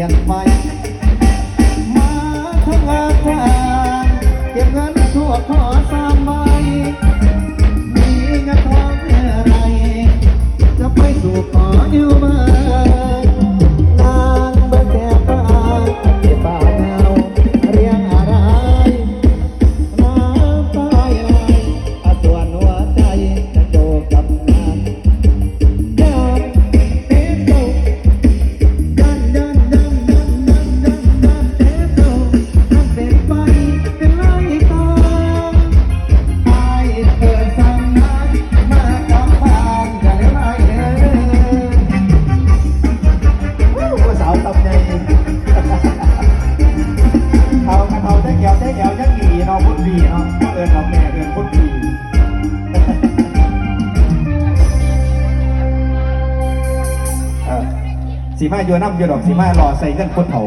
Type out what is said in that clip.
Maria, Maria. ีเนาพุทธีเนาะเอิญเราแม่เอิพุทธีสีมาโยู่น้ำโย่ดอกสีมาหล่อใส่เงินคนเผา